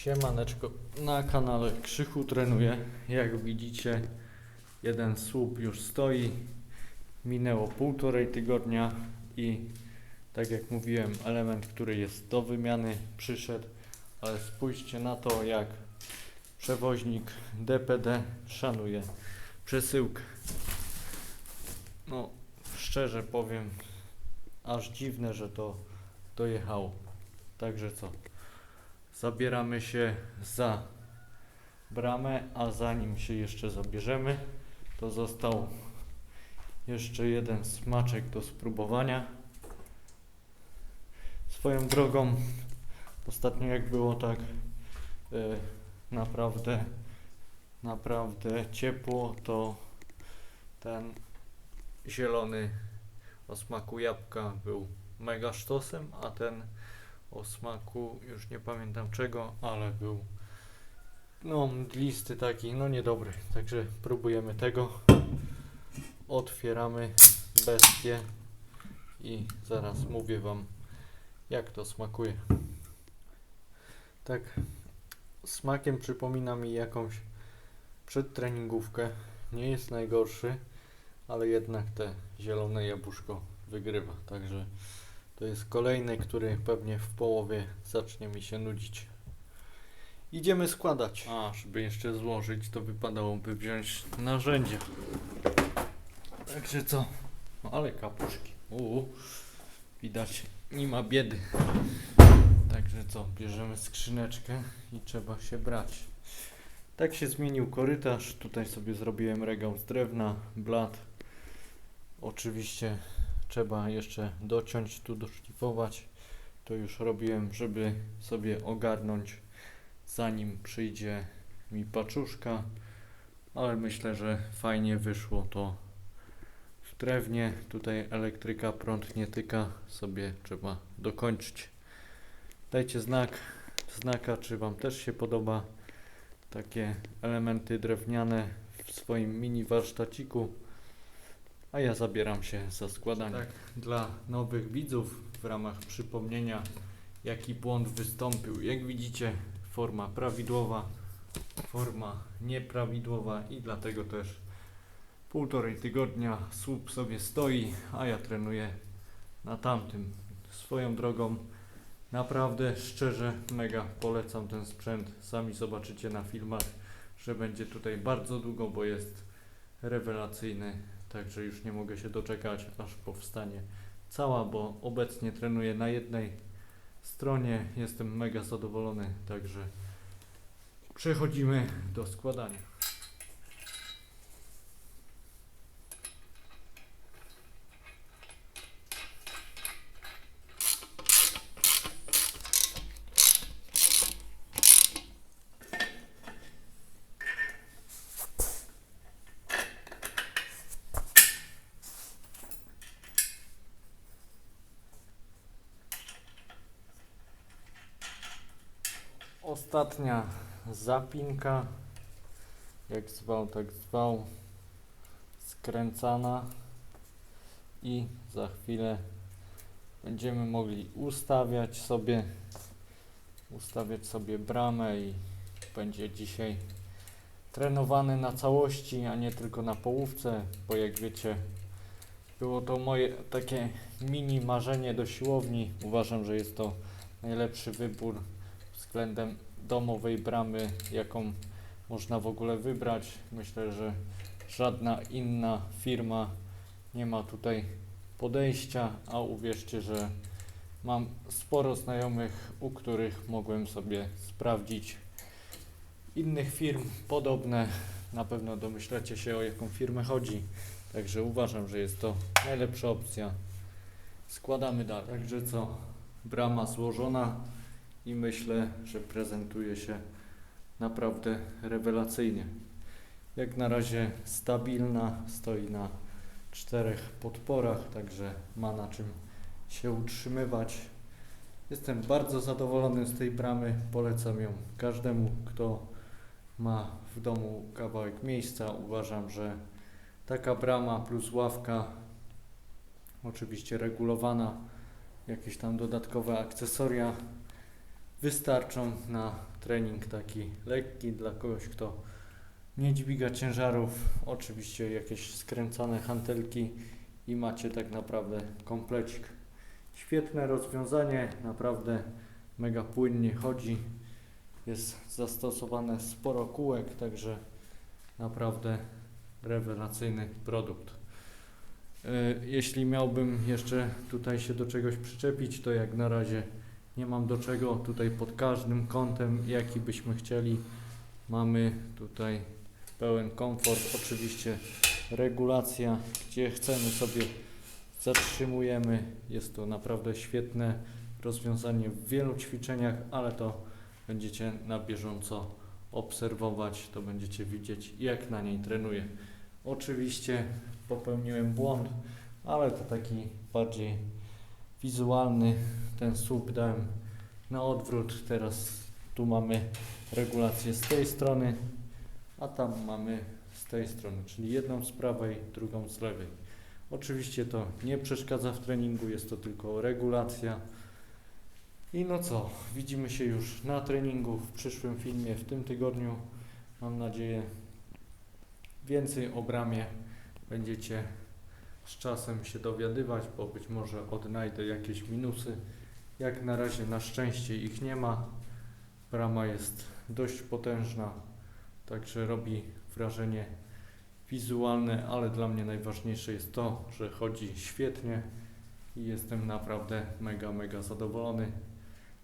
Siemaneczko, na kanale Krzychu trenuje. Jak widzicie, jeden słup już stoi. Minęło półtorej tygodnia i tak jak mówiłem, element, który jest do wymiany przyszedł, ale spójrzcie na to, jak przewoźnik DPD szanuje przesyłkę. No, szczerze powiem, aż dziwne, że to dojechało. Także co? Zabieramy się za bramę, a zanim się jeszcze zabierzemy, to został jeszcze jeden smaczek do spróbowania. Swoją drogą, ostatnio jak było tak e, naprawdę, naprawdę ciepło, to ten zielony o smaku jabłka był mega sztosem, a ten o smaku już nie pamiętam czego, ale był no mdlisty taki, no niedobry. Także próbujemy tego. Otwieramy bestię i zaraz mówię wam jak to smakuje. Tak smakiem przypomina mi jakąś przedtreningówkę. Nie jest najgorszy, ale jednak te zielone jabłuszko wygrywa. Także to jest kolejny, który pewnie w połowie zacznie mi się nudzić. Idziemy składać. A, żeby jeszcze złożyć, to wypadałoby wziąć narzędzia. Także co? No ale kapuszki. Uuu, widać, nie ma biedy. Także co? Bierzemy skrzyneczkę i trzeba się brać. Tak się zmienił korytarz. Tutaj sobie zrobiłem regał z drewna, blat. Oczywiście trzeba jeszcze dociąć, tu doszlifować. To już robiłem, żeby sobie ogarnąć zanim przyjdzie mi paczuszka. Ale myślę, że fajnie wyszło to w drewnie. Tutaj elektryka prąd nie tyka, sobie trzeba dokończyć. Dajcie znak, znaka, czy Wam też się podoba takie elementy drewniane w swoim mini warsztaciku. A ja zabieram się za składanie. Tak, dla nowych widzów w ramach przypomnienia, jaki błąd wystąpił. Jak widzicie, forma prawidłowa, forma nieprawidłowa i dlatego też półtorej tygodnia słup sobie stoi, a ja trenuję na tamtym. Swoją drogą, naprawdę szczerze mega polecam ten sprzęt. Sami zobaczycie na filmach, że będzie tutaj bardzo długo, bo jest rewelacyjny. Także już nie mogę się doczekać, aż powstanie cała, bo obecnie trenuję na jednej stronie. Jestem mega zadowolony, także przechodzimy do składania. Ostatnia zapinka, jak zwał, tak zwał, skręcana i za chwilę będziemy mogli ustawiać sobie ustawiać sobie bramę i będzie dzisiaj trenowany na całości, a nie tylko na połówce, bo jak wiecie było to moje takie mini marzenie do siłowni. Uważam, że jest to najlepszy wybór względem domowej bramy, jaką można w ogóle wybrać. Myślę, że żadna inna firma nie ma tutaj podejścia, a uwierzcie, że mam sporo znajomych, u których mogłem sobie sprawdzić innych firm podobne. Na pewno domyślacie się o jaką firmę chodzi. Także uważam, że jest to najlepsza opcja. Składamy dalej. Także co? Brama złożona i myślę, że prezentuje się naprawdę rewelacyjnie. Jak na razie stabilna, stoi na czterech podporach, także ma na czym się utrzymywać. Jestem bardzo zadowolony z tej bramy, polecam ją każdemu, kto ma w domu kawałek miejsca. Uważam, że taka brama plus ławka, oczywiście regulowana, jakieś tam dodatkowe akcesoria wystarczą na trening taki lekki dla kogoś, kto nie dźwiga ciężarów. Oczywiście jakieś skręcane hantelki i macie tak naprawdę komplecik. Świetne rozwiązanie, naprawdę mega płynnie chodzi. Jest zastosowane sporo kółek, także naprawdę rewelacyjny produkt. E, Jeśli miałbym jeszcze tutaj się do czegoś przyczepić, to jak na razie nie mam do czego. Tutaj pod każdym kątem, jaki byśmy chcieli, mamy tutaj pełen komfort. Oczywiście regulacja, gdzie chcemy sobie zatrzymujemy. Jest to naprawdę świetne rozwiązanie w wielu ćwiczeniach, ale to będziecie na bieżąco obserwować, to będziecie widzieć jak na niej trenuję. Oczywiście popełniłem błąd, ale to taki bardziej wizualny. Ten słup dałem na odwrót. Teraz tu mamy regulację z tej strony, a tam mamy z tej strony, czyli jedną z prawej, drugą z lewej. Oczywiście to nie przeszkadza w treningu, jest to tylko regulacja. I no co, widzimy się już na treningu w przyszłym filmie w tym tygodniu. Mam nadzieję więcej o bramie będziecie z czasem się dowiadywać, bo być może odnajdę jakieś minusy. Jak na razie na szczęście ich nie ma. Brama jest dość potężna, także robi wrażenie wizualne, ale dla mnie najważniejsze jest to, że chodzi świetnie i jestem naprawdę mega, mega zadowolony.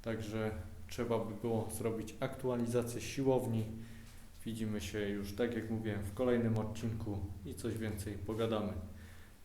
Także trzeba by było zrobić aktualizację siłowni. Widzimy się już, tak jak mówiłem, w kolejnym odcinku i coś więcej pogadamy.